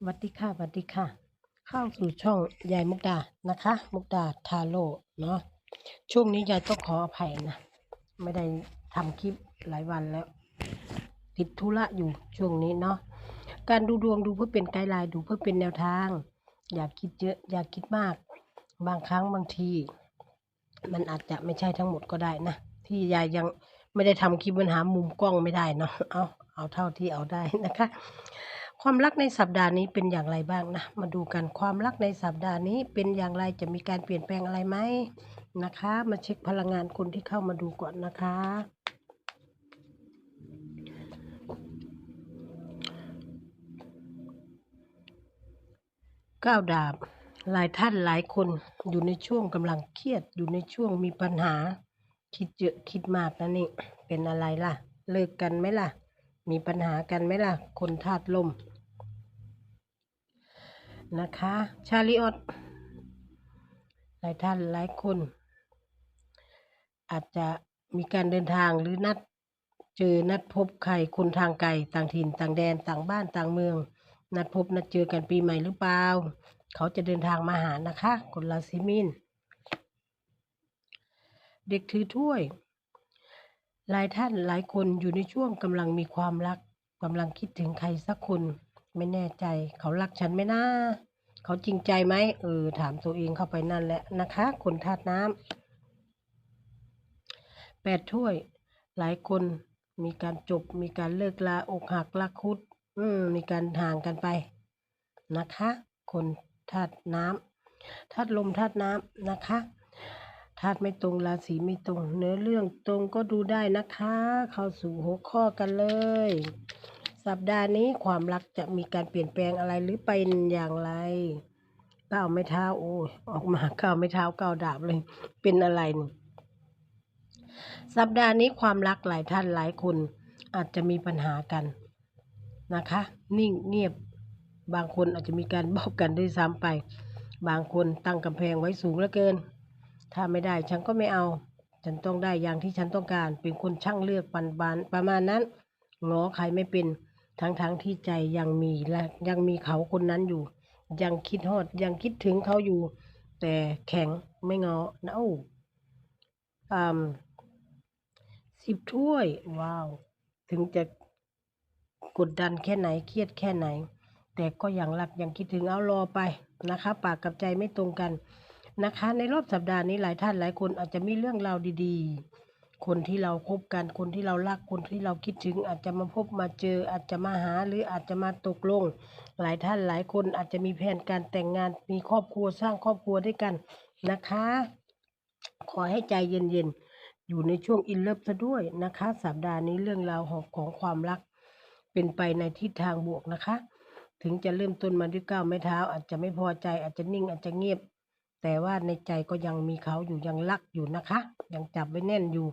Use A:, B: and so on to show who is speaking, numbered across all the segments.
A: สวัสดีค่ะสวัสดีค่ะ เข้าสู่ช่องยายมุกดานะคะ มุกดาทาโร่เนาะช่วงนี้ยายต้องขออภัยนะ ไม่ได้ทำคลิปหลายวันแล้ว ติดธุระอยู่ช่วงนี้เนาะการดูดวงดูเพื่อเป็นไกด์ไลน์ดูเพื่อเป็นแนวทาง อย่าคิดเยอะอย่าคิดมาก บางครั้งบางที มันอาจจะไม่ใช่ทั้งหมดก็ได้นะ ที่ยายยังไม่ได้ทำคลิปปัญหามุมกล้องไม่ได้เนาะเอาเอาเท่าที่เอาได้นะคะ ความรักในสัปดาห์นี้เป็นอย่างไรบ้างนะ มาดูกันความรักในสัปดาห์นี้เป็นอย่างไรจะมีการเปลี่ยนแปลงอะไรไหมนะคะ มาเช็คพลังงานคนที่เข้ามาดูก่อนนะคะ ก้าวดาบ หลายท่านหลายคนอยู่ในช่วงกำลังเครียดอยู่ในช่วงมีปัญหา คิดเยอะคิดมากนะนี่ เป็นอะไรล่ะ เลิกกันไหมล่ะ มีปัญหากันไหมล่ะ คนธาตุลม นะคะ ชาลิออตหลายท่านหลายคน อาจจะมีการเดินทางหรือนัดเจอนัดพบใครคนทางไกลต่างถิ่นต่างแดนต่างบ้านต่างเมือง นัดพบนัดเจอกันปีใหม่หรือเปล่า เขาจะเดินทางมาหานะคะคนราศีมีนเด็กถือถ้วย หลายท่านหลายคนอยู่ในช่วงกำลังมีความรักกำลังคิดถึงใครสักคน ไม่แน่ใจ เขารักฉันไหมนะ เขาจริงใจไหมเออถามตัวเองเข้าไปนั่นแหละนะคะ คนธาตุน้ำแปดถ้วย หลายคนมีการจบ มีการเลิกลาอกหักรักคุด อืมมีการห่างกันไปนะคะ คนธาตุน้ำธาตุลมธาตุน้ำนะคะธาตุไม่ตรงราศีไม่ตรง เนื้อเรื่องตรงก็ดูได้นะคะ เข้าสู่หัวข้อกันเลย สัปดาห์นี้ความรักจะมีการเปลี่ยนแปลงอะไรหรือเป็นอย่างไรก้าวไม่เท้าโอ้ยออกมาก้าวไม่เท้าก้าวดาบเลย เป็นอะไรนี่สัปดาห์นี้ความรักหลายท่านหลายคนอาจจะมีปัญหากันนะคะ นิ่งเงียบบางคนอาจจะมีการบอกกันด้วยซ้ำไป บางคนตั้งกำแพงไว้สูงเหลือเกิน ถ้าไม่ได้ฉันก็ไม่เอา ฉันต้องได้อย่างที่ฉันต้องการ เป็นคนช่างเลือกปันบานประมาณนั้นง้อใครไม่เป็น ทั้งๆทที่ใจยังมีและยังมีเขาคนนั้นอยู่ ยังคิดฮอดยังคิดถึงเขาอยู่ แต่แข็งไม่งอนะโอ้อืมสิบถ้วย ว้าว ถึงจะกดดันแค่ไหนเครียดแค่ไหน แต่ก็ยังรักยังคิดถึงเอารอไปนะคะ ปากกับใจไม่ตรงกันนะคะ ในรอบสัปดาห์นี้หลายท่านหลายคนอาจจะมีเรื่องราวดี ๆ คนที่เราคบกัน คนที่เรารัก คนที่เราคิดถึง อาจจะมาพบมาเจอ อาจจะมาหาหรืออาจจะมาตกลง หลายท่านหลายคนอาจจะมีแผนการแต่งงานมีครอบครัวสร้างครอบครัวด้วยกันนะคะ ขอให้ใจเย็นๆ อยู่ในช่วงอินเลิฟซะด้วยนะคะ สัปดาห์นี้เรื่องราวของของความรัก เป็นไปในทิศทางบวกนะคะ ถึงจะเริ่มต้นมาด้วยก้าวไม้เท้า อาจจะไม่พอใจอาจจะนิ่งอาจจะเงียบแต่ว่าในใจก็ยังมีเขาอยู่ยังรักอยู่นะคะ ยังจับไว้แน่นอยู่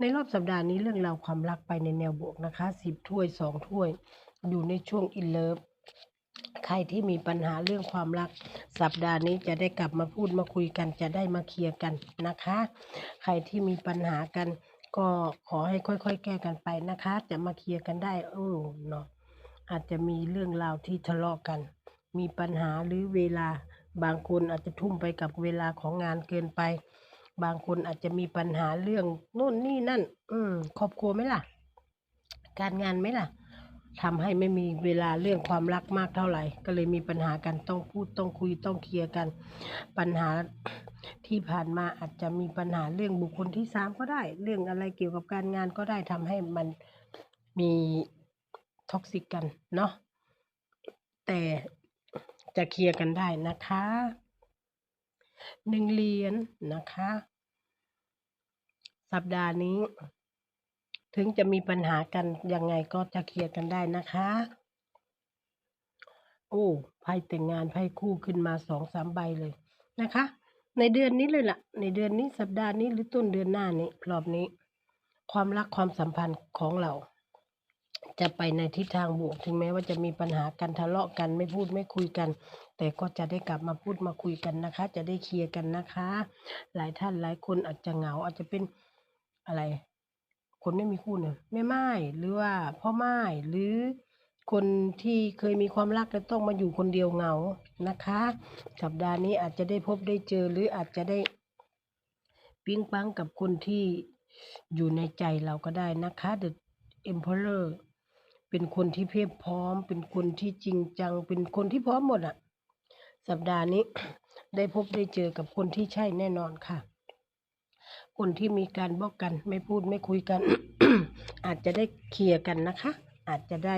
A: ในรอบสัปดาห์นี้เรื่องราวความรักไปในแนวบวกนะคะสิบถ้วยสองถ้วย อยู่ในช่วงอินเลิฟใครที่มีปัญหาเรื่องความรัก สัปดาห์นี้จะได้กลับมาพูดมาคุยกัน จะได้มาเคลียร์กันนะคะ ใครที่มีปัญหากัน ก็ขอให้ค่อยๆ แก้กันไปนะคะ จะมาเคลียร์กันได้เออเนาะอาจจะมีเรื่องราวที่ทะเลาะกัน มีปัญหาหรือเวลาบางคนอาจจะทุ่มไปกับเวลาของงานเกินไป บางคนอาจจะมีปัญหาเรื่องโน่นนี่นั่น อืมครอบครัวไหมล่ะ การงานไหมล่ะทำให้ไม่มีเวลาเรื่องความรักมากเท่าไหร่ ก็เลยมีปัญหากันต้องพูดต้องคุยต้องเคลียร์กัน ปัญหาที่ผ่านมาอาจจะมีปัญหาเรื่องบุคคลที่สามก็ได้ เรื่องอะไรเกี่ยวกับการงานก็ได้ทำให้มันมีท็อกซิกกันเนาะแต่จะเคลียร์กันได้นะคะ หนึ่งเหรียญนะคะ สัปดาห์นี้ ถึงจะมีปัญหากันยังไงก็จะเคลียร์กันได้นะคะ โอ้ไพ่แต่งงานไพ่คู่ขึ้นมาสองสามใบเลยนะคะ ในเดือนนี้เลยล่ะ ในเดือนนี้สัปดาห์นี้หรือต้นเดือนหน้านี้รอบนี้ ความรักความสัมพันธ์ของเราจะไปในทิศทางบวก ถึงแม้ว่าจะมีปัญหากันทะเลาะกันไม่พูดไม่คุยกัน แต่ก็จะได้กลับมาพูดมาคุยกันนะคะ จะได้เคลียร์กันนะคะ หลายท่านหลายคนอาจจะเหงาอาจจะเป็นอะไร คนไม่มีคู่เนี่ยแม่ไม้หรือว่าพ่อไม้หรือคนที่เคยมีความรักแล้วต้องมาอยู่คนเดียวเหงานะคะสัปดาห์นี้อาจจะได้พบได้เจอหรืออาจจะได้ปิ๊งปังกับคนที่อยู่ในใจเราก็ได้นะคะ The Emperor เป็นคนที่เพียบพร้อม เป็นคนที่จริงจัง เป็นคนที่พร้อมหมดอะ สัปดาห์นี้ได้พบได้เจอกับคนที่ใช่แน่นอนค่ะ คนที่มีการบอกกันไม่พูดไม่คุยกัน อาจจะได้เคลียร์กันนะคะ อาจจะได้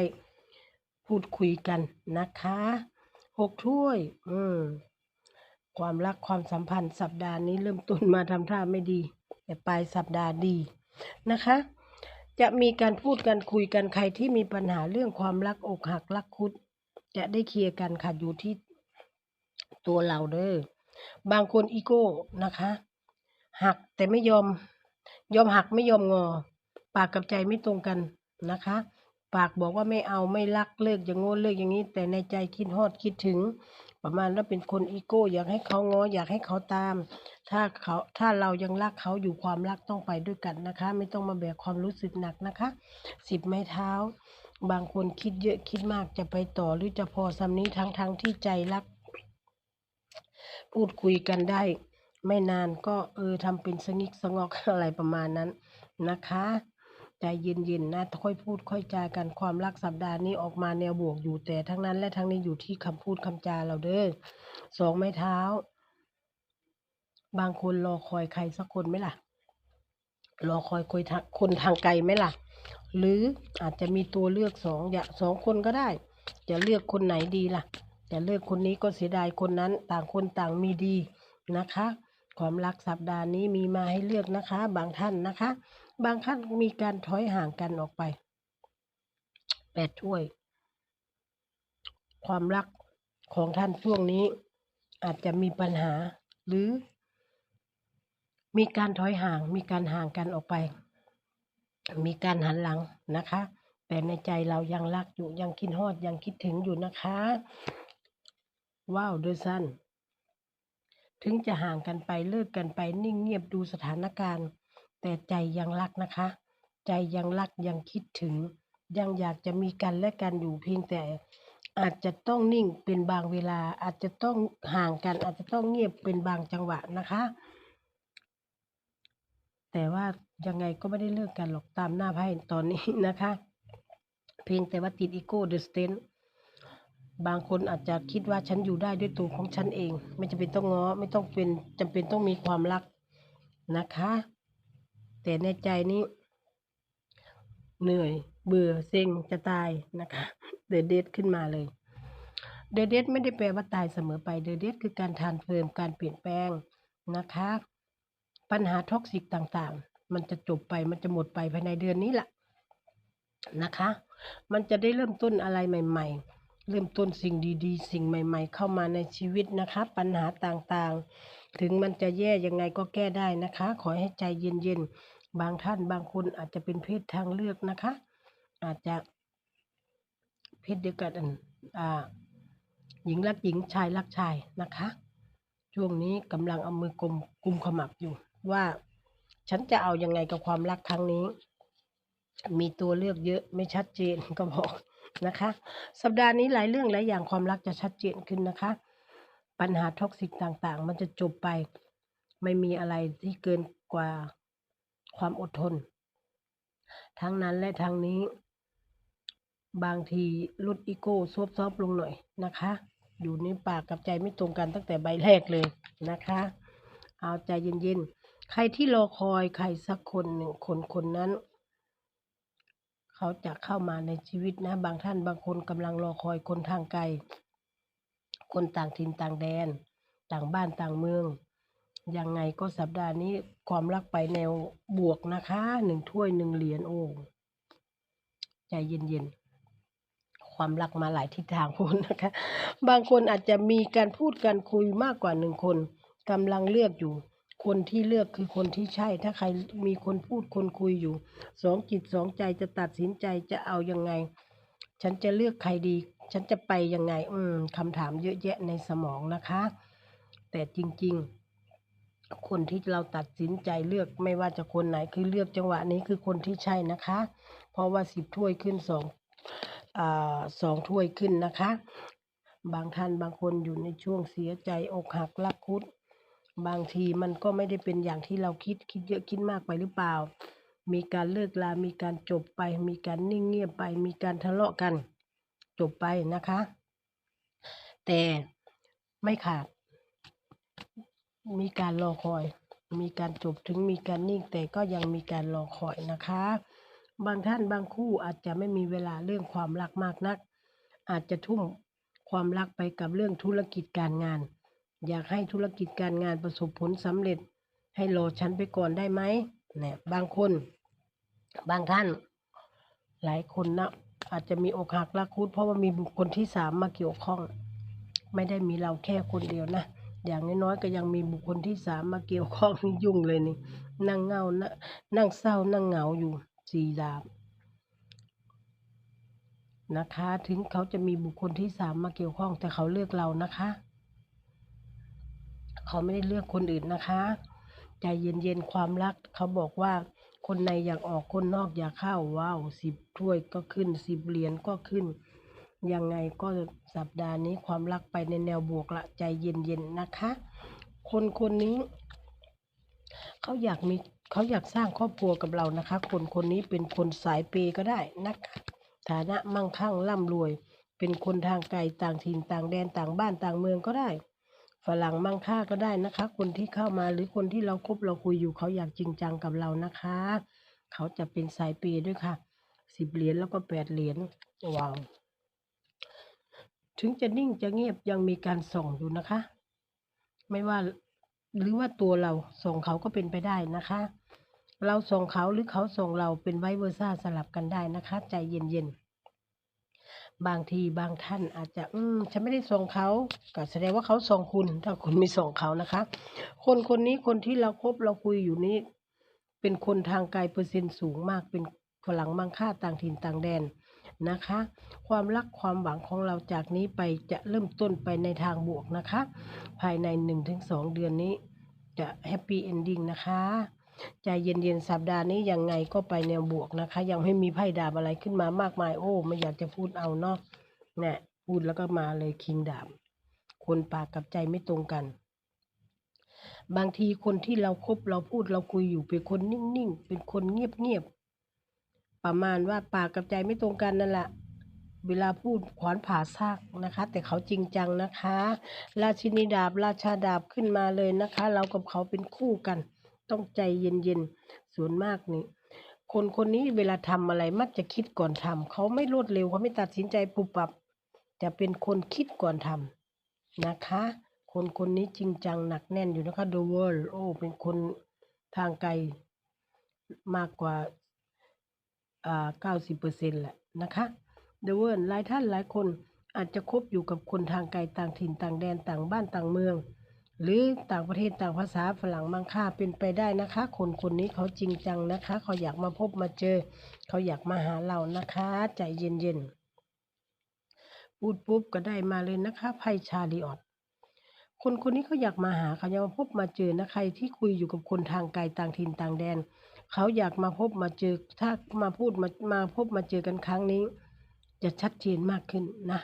A: พูดคุยกันนะคะหกถ้วย อืมความรักความสัมพันธ์สัปดาห์นี้เริ่มต้นมาทำท่าไม่ดี แต่ปลายสัปดาห์ดีนะคะ จะมีการพูดกันคุยกันใครที่มีปัญหาเรื่องความรักอกหักรักคุด จะได้เคลียร์กันค่ะอยู่ที่ ตัวเราเด้อบางคนอีโก้นะคะ หักแต่ไม่ยอม ยอมหักไม่ยอมงอ ปากกับใจไม่ตรงกันนะคะ ปากบอกว่าไม่เอาไม่รักเลิกอย่างโน้นเลิกอย่างนี้ แต่ในใจคิดฮอดคิดถึง ประมาณว่าเป็นคนอีโก้ อยากให้เขางอ อยากให้เขาตาม ถ้าเขาถ้าเรายังรักเขาอยู่ความรักต้องไปด้วยกันนะคะ ไม่ต้องมาแบกความรู้สึกหนักนะคะสิบไม้เท้า บางคนคิดเยอะคิดมากจะไปต่อหรือจะพอสำนี้ทั้งทั้งที่ใจรัก พูดคุยกันได้ ไม่นานก็เออทำเป็นสงิกสงอกอะไรประมาณนั้นนะคะใจเย็นๆนะค่อยพูดค่อยจากันความรักสัปดาห์นี้ออกมาแนวบวกอยู่แต่ทั้งนั้นและทั้งนี้อยู่ที่คำพูดคำจาเราเด้อสองไม้เท้า บางคนรอคอยใครสักคนไหมล่ะรอคอยคุยทางคนทางไกลไหมล่ะ หรืออาจจะมีตัวเลือกสองอย่างสองคนก็ได้ จะเลือกคนไหนดีล่ะ จะเลือกคนนี้ก็เสียดายคนนั้นต่างคนต่างมีดีนะคะ ความรักสัปดาห์นี้มีมาให้เลือกนะคะ บางท่านนะคะ บางท่านมีการถอยห่างกันออกไปแปดถ้วย ความรักของท่านช่วงนี้ อาจจะมีปัญหาหรือ มีการถอยห่าง มีการห่างกันออกไป มีการหันหลังนะคะ แต่ในใจเรายังรักอยู่ยังคิดฮอดยังคิดถึงอยู่นะคะ ว้าวเดอซันถึงจะห่างกันไปเลิกกันไปนิ่งเงียบดูสถานการณ์ แต่ใจยังรักนะคะ ใจยังรักยังคิดถึง ยังอยากจะมีกันและกันอยู่เพียงแต่อาจจะต้องนิ่งเป็นบางเวลา อาจจะต้องห่างกัน อาจจะต้องเงียบเป็นบางจังหวะนะคะ แต่ว่ายังไงก็ไม่ได้เลิกกันหรอกตามหน้าไพ่ตอนนี้นะคะ เพียงแต่ว่าติดอีโก้เดอะสเตน บางคนอาจจะคิดว่าฉันอยู่ได้ด้วยตัวของฉันเอง ไม่จำเป็นต้องง้อไม่ต้องเป็นจำเป็นต้องมีความรักนะคะ แต่ในใจนี้ เหนื่อย เบื่อเซ็งจะตายนะคะ เด e เด e ขึ้นมาเลย เด e เด e ไม่ได้แปลว่าตายเสมอไปเด e เด e คือการทานเฟิมการเปลี่ยนแปลงนะคะ ปัญหาท็อกซิกต่างๆ มันจะจบไปมันจะหมดไปภายในเดือนนี้แหละนะคะ มันจะได้เริ่มต้นอะไรใหม่ ๆ เริ่มต้นสิ่งดีๆ สิ่งใหม่ ๆ เข้ามาในชีวิตนะคะ ปัญหาต่างๆ ถึงมันจะแย่ยังไงก็แก้ได้นะคะ ขอให้ใจเย็นๆ บางท่านบางคนอาจจะเป็นเพศทางเลือกนะคะ อาจจะเพศเดียวกันอ่าหญิงรักหญิงชายรักชายนะคะ ช่วงนี้กำลังเอามือกลมกุมขมับอยู่ ว่าฉันจะเอายังไงกับความรักครั้งนี้ มีตัวเลือกเยอะไม่ชัดเจนก็บอก นะคะ สัปดาห์นี้หลายเรื่องหลายอย่างความรักจะชัดเจนขึ้นนะคะ ปัญหาท็อกซิกต่างๆ มันจะจบไป ไม่มีอะไรที่เกินกว่าความอดทน ทั้งนั้นและทั้งนี้ บางทีลดอีโก้ซบซอบลงหน่อยนะคะ อยู่ในปากกับใจไม่ตรงกันตั้งแต่ใบแรกเลยนะคะ เอาใจเย็นๆ ใครที่รอคอยใครสักคนหนึ่งคนคนนั้น เขาจะเข้ามาในชีวิตนะ บางท่านบางคนกำลังรอคอยคนทางไกล คนต่างถิ่นต่างแดน ต่างบ้านต่างเมือง ยังไงก็สัปดาห์นี้ความรักไปแนวบวกนะคะหนึ่งถ้วยหนึ่งเหรียญโอ้ใจเย็นๆ ความรักมาหลายทิศทางพูดนะคะ บางคนอาจจะมีการพูดการคุยมากกว่าหนึ่งคนกำลังเลือกอยู่ คนที่เลือกคือคนที่ใช่ ถ้าใครมีคนพูดคนคุยอยู่สองจิตสองใจจะตัดสินใจจะเอายังไง ฉันจะเลือกใครดี ฉันจะไปยังไง อืมคำถามเยอะแยะในสมองนะคะ แต่จริง ๆ คนที่เราตัดสินใจเลือกไม่ว่าจะคนไหนคือเลือกจังหวะนี้คือคนที่ใช่นะคะ เพราะว่าสิบถ้วยขึ้นสองอ่าสองถ้วยขึ้นนะคะ บางท่านบางคนอยู่ในช่วงเสียใจอกหักรักคุด บางทีมันก็ไม่ได้เป็นอย่างที่เราคิดคิดเยอะคิดมากไปหรือเปล่า มีการเลิกลา มีการจบไป มีการนิ่งเงียบไป มีการทะเลาะกัน จบไปนะคะ แต่ไม่ขาด มีการรอคอย มีการจบถึงมีการนิ่งแต่ก็ยังมีการรอคอยนะคะ บางท่านบางคู่อาจจะไม่มีเวลาเรื่องความรักมากนัก อาจจะทุ่มความรักไปกับเรื่องธุรกิจการงาน อยากให้ธุรกิจการงานประสบผลสำเร็จ ให้รอฉันไปก่อนได้ไหมเนี่ยบางคน บางท่าน หลายคนนะอาจจะมีอกหักรักคุดเพราะว่ามีบุคคลที่สามมาเกี่ยวข้อง ไม่ได้มีเราแค่คนเดียวนะอย่างน้อยๆก็ยังมีบุคคลที่สามมาเกี่ยวข้องนี่ยุ่งเลยนี่ นั่งเงานะนั่งเศร้านั่งเหงาอยู่สี่ดาบนะคะ ถึงเขาจะมีบุคคลที่สามมาเกี่ยวข้องแต่เขาเลือกเรานะคะ เขาไม่ได้เลือกคนอื่นนะคะ ใจเย็นๆความรัก เขาบอกว่า คนในอยากออกคนนอกอยากเข้าว้าวสิบถ้วยก็ขึ้นสิบเหรียญก็ขึ้น ยังไงก็สัปดาห์นี้ความรักไปในแนวบวกละใจเย็นๆนะคะ คนคนนี้เขาอยากมีเขาอยากสร้างครอบครัวกับเรานะคะ คนคนนี้เป็นคนสายเปก็ได้นะคะฐานะมั่งคั่งร่ำรวย เป็นคนทางไกลต่างถิ่นต่างแดนต่างบ้านต่างเมืองก็ได้ ฝรั่งมั่งค่าก็ได้นะคะ คนที่เข้ามาหรือคนที่เราคบเราคุยอยู่เขาอยากจริงจังกับเรานะคะ เขาจะเป็นสายเปย์ด้วยค่ะสิบเหรียญแล้วก็แปดเหรียญว้าวถึงจะนิ่งจะเงียบยังมีการส่งอยู่นะคะ ไม่ว่าหรือว่าตัวเราส่งเขาก็เป็นไปได้นะคะ เราส่งเขาหรือเขาส่งเราเป็นไวเวอร์ซ่าสลับกันได้นะคะ ใจเย็นๆ บางทีบางท่านอาจจะ อืม ฉันไม่ได้ส่งเขาก็แสดงว่าเขาส่งคุณ ถ้าคุณไม่ส่งเขานะคะ คนคนนี้คนที่เราคบเราคุยอยู่นี้ เป็นคนทางไกลเปอร์เซ็นต์สูงมาก เป็นฝรั่งมังค่าต่างถิ่นต่างแดนนะคะ ความรักความหวังของเราจากนี้ไปจะเริ่มต้นไปในทางบวกนะคะ ภายใน 1-2 เดือนนี้จะแฮปปี้เอนดิ้งนะคะ ใจเย็นๆสัปดาห์นี้ยังไงก็ไปแนวบวกนะคะ ยังไม่มีไพ่ดาบอะไรขึ้นมามากมาย โอ้ไม่อยากจะพูดเอาเนาะเนี่ยพูดแล้วก็มาเลยคิงดาบคนปากกับใจไม่ตรงกัน บางทีคนที่เราคบเราพูดเราคุยอยู่เป็นคนนิ่งๆเป็นคนเงียบๆประมาณว่าปากกับใจไม่ตรงกันนั่นแหละเวลาพูดขวานผ่าซากนะคะ แต่เขาจริงจังนะคะ ราชินีดาบราชาดาบขึ้นมาเลยนะคะ เรากับเขาเป็นคู่กัน ต้องใจเย็นๆส่วนมากนี่คนคนนี้เวลาทำอะไรมักจะคิดก่อนทำเขาไม่รวดเร็วเขาไม่ตัดสินใจปุบปับ จะเป็นคนคิดก่อนทำนะคะ คนคนนี้จริงจังหนักแน่นอยู่นะคะ The World โอ้เป็นคนทางไกลมากกว่าอ่าเก้าสิบเปอร์เซ็นต์แหละนะคะเดเวิร์หลายท่านหลายคนอาจจะคบอยู่กับคนทางไกลต่างถิ่นต่างแดนต่างบ้านต่างเมือง หรือต่างประเทศต่างภาษาฝรั่งมังค่าเป็นไปได้นะคะ คนคนนี้เขาจริงจังนะคะ เขาอยากมาพบมาเจอ เขาอยากมาหาเรานะคะ ใจเย็นๆพูดปุ๊บก็ได้มาเลยนะคะไพ่ชาลีออตคนคนนี้เขาอยากมาหาเขาอยากมาพบมาเจอนะใครที่คุยอยู่กับคนทางไกลต่างถิ่นต่างแดน เขาอยากมาพบมาเจอถ้ามาพูดมามาพบมาเจอกันครั้งนี้ จะชัดเจนมากขึ้นนะ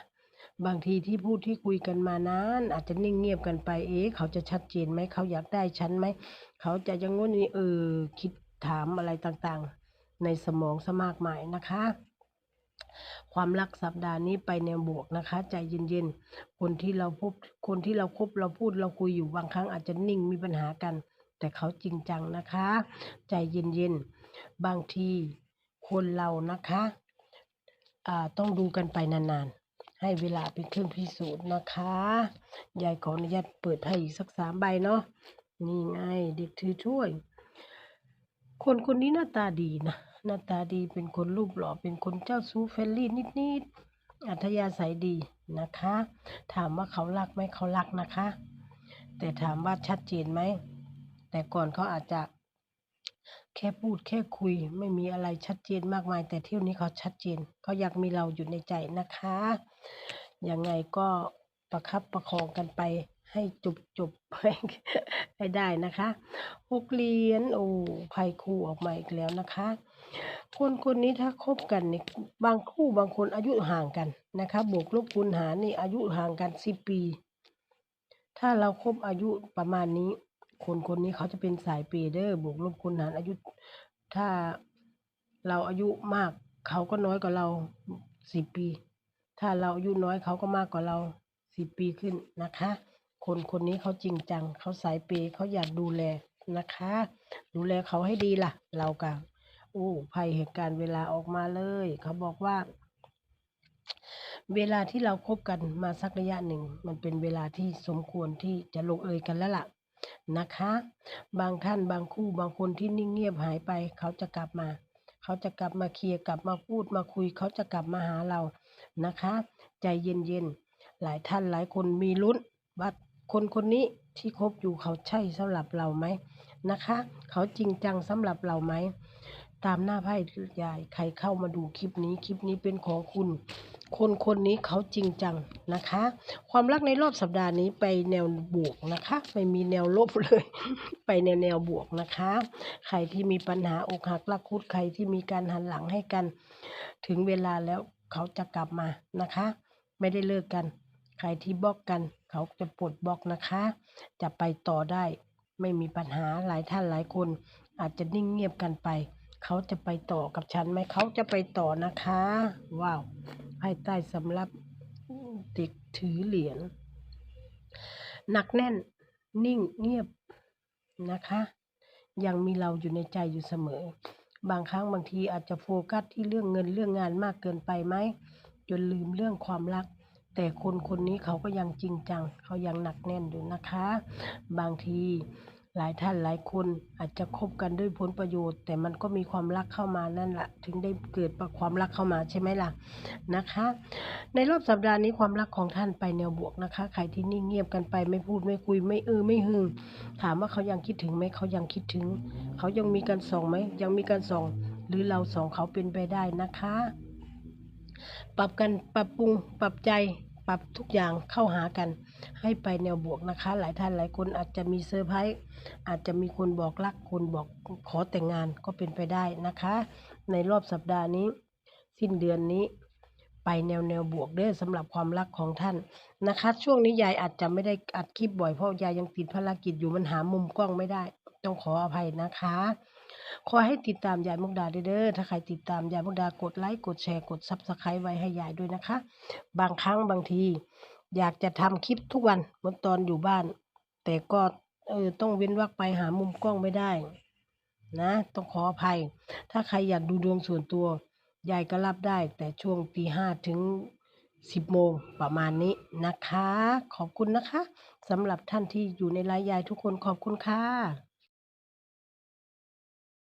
A: บางทีที่พูดที่คุยกันมานานอาจจะนิ่งเงียบกันไปเอ๊ะเขาจะชัดเจนไหมเขาอยากได้ฉันไหมเขาจะยังงู้นนี่เออคิดถามอะไรต่างๆ ในสมองสมากมายนะคะ ความรักสัปดาห์นี้ไปแนวบวกนะคะ ใจเย็นๆคนที่เราพบคนที่เราคบเราพูดเราคุยอยู่บางครั้งอาจจะนิ่งมีปัญหากัน แต่เขาจริงจังนะคะ ใจเย็นๆบางทีคนเรานะคะต้องดูกันไปนานๆ ให้เวลาเป็นเครื่องพิสูจน์นะคะ ยายขออนุญาตเปิดให้อีกสักสามใบเนาะ นี่ไงเด็กถือถ้วย คนคนนี้หน้าตาดีนะ หน้าตาดีเป็นคนรูปหล่อ เป็นคนเจ้าชู้เฟรนลี่นิดๆ อัธยาศัยดีนะคะ ถามว่าเขารักไหมเขารักนะคะ แต่ถามว่าชัดเจนไหม แต่ก่อนเขาอาจจะแค่พูดแค่คุยไม่มีอะไรชัดเจนมากมาย แต่เที่ยวนี้เขาชัดเจนเขาอยากมีเราอยู่ในใจนะคะ ยังไงก็ประคับประคองกันไปให้จบจบให้ได้นะคะหกเหรียญโอ้ไพ่คู่ออกมาอีกแล้วนะคะ คนคนนี้ถ้าคบกันเนี่ยบางคู่บางคนอายุห่างกันนะคะบวกลบคูณหารนี่อายุห่างกันสิบปี ถ้าเราครบอายุประมาณนี้ คนคนนี้เขาจะเป็นสายปย์เดอร์บวกลบคูณหารอายุ ถ้าเราอายุมากเขาก็น้อยกว่าเราสิบปี ถ้าเราอายุน้อยเขาก็มากกว่าเราสิบปีขึ้นนะคะ คนคนนี้เขาจริงจังเขาสายเปย์เขาอยากดูแลนะคะ ดูแลเขาให้ดีล่ะ เราก็โอ้ภัยเหตุการณ์เวลาออกมาเลย เขาบอกว่า เวลาที่เราคบกันมาสักระยะหนึ่ง มันเป็นเวลาที่สมควรที่จะลงเอยกันแล้วล่ะนะคะ บางท่านบางคู่บางคนที่นิ่งเงียบหายไป เขาจะกลับมา เขาจะกลับมาเคลียร์กลับมาพูดมาคุย เขาจะกลับมาหาเรา นะคะ ใจเย็นๆ หลายท่านหลายคนมีลุ้นว่าคนคนนี้ที่คบอยู่เขาใช่สำหรับเราไหมนะคะ เขาจริงจังสำหรับเราไหมตามหน้าไพ่ยายใครเข้ามาดูคลิปนี้คลิปนี้เป็นของคุณ คนคนนี้เขาจริงจังนะคะ ความรักในรอบสัปดาห์นี้ไปแนวบวกนะคะไม่มีแนวลบเลย ไปในวแนวบวกนะคะ ใครที่มีปัญหาอกหักรักคุดใครที่มีการหันหลังให้กัน ถึงเวลาแล้ว เขาจะกลับมานะคะ ไม่ได้เลิกกัน ใครที่บล็อกกัน เขาจะปลดบล็อกนะคะ จะไปต่อได้ไม่มีปัญหาหลายท่านหลายคน อาจจะนิ่งเงียบกันไป เขาจะไปต่อกับฉันไหมเขาจะไปต่อนะคะ ว้าวไพ่ใต้สำหรับเด็กถือเหรียญหนักแน่นนิ่งเงียบนะคะ ยังมีเราอยู่ในใจอยู่เสมอ บางครั้งบางทีอาจจะโฟกัสที่เรื่องเงินเรื่องงานมากเกินไปไหมจนลืมเรื่องความรัก แต่คนคนนี้เขาก็ยังจริงจัง เขายังหนักแน่นอยู่นะคะ บางที หลายท่านหลายคนอาจจะคบกันด้วยผลประโยชน์ แต่มันก็มีความรักเข้ามานั่นแหละถึงได้เกิดความรักเข้ามาใช่ไหมล่ะนะคะ ในรอบสัปดาห์นี้ความรักของท่านไปแนวบวกนะคะ ใครที่นิ่งเงียบกันไปไม่พูดไม่คุยไม่เออไม่หึงถามว่าเขายังคิดถึงไหมเขายังคิดถึง เขายังมีการส่องไหมยังมีการส่อง หรือเราสองเขาเป็นไปได้นะคะ ปรับกันปรับปรุงปรับใจ ปรับทุกอย่างเข้าหากัน ให้ไปแนวบวกนะคะ หลายท่านหลายคนอาจจะมีเซอร์ไพรส์อาจจะมีคนบอกรักคนบอกขอแต่งงานก็เป็นไปได้นะคะ ในรอบสัปดาห์นี้ สิ้นเดือนนี้ ไปแนวแนวบวกเด้อสำหรับความรักของท่านนะคะ ช่วงนี้ยายอาจจะไม่ได้อัดคลิปบ่อยเพราะยายยังติดภารกิจอยู่มันหามุมกล้องไม่ได้ ต้องขออภัยนะคะ ขอให้ติดตามยายมุกดาเด้อถ้าใครติดตามยายมุกดากดไลค์กดแชร์กดซับสไครต์ไว้ให้ยายด้วยนะคะ บางครั้งบางที อยากจะทำคลิปทุกวันเหมือนตอนอยู่บ้าน แต่ก็เออต้องเว้นวรรคไปหามุมกล้องไม่ได้ นะ ต้องขออภัย ถ้าใครอยากดูดวงส่วนตัวยายก็รับได้ แต่ช่วงตีห้าถึงสิบโมงประมาณนี้นะคะ ขอบคุณนะคะสำหรับท่านที่อยู่ในไลฟ์ยายทุกคนขอบคุณค่ะ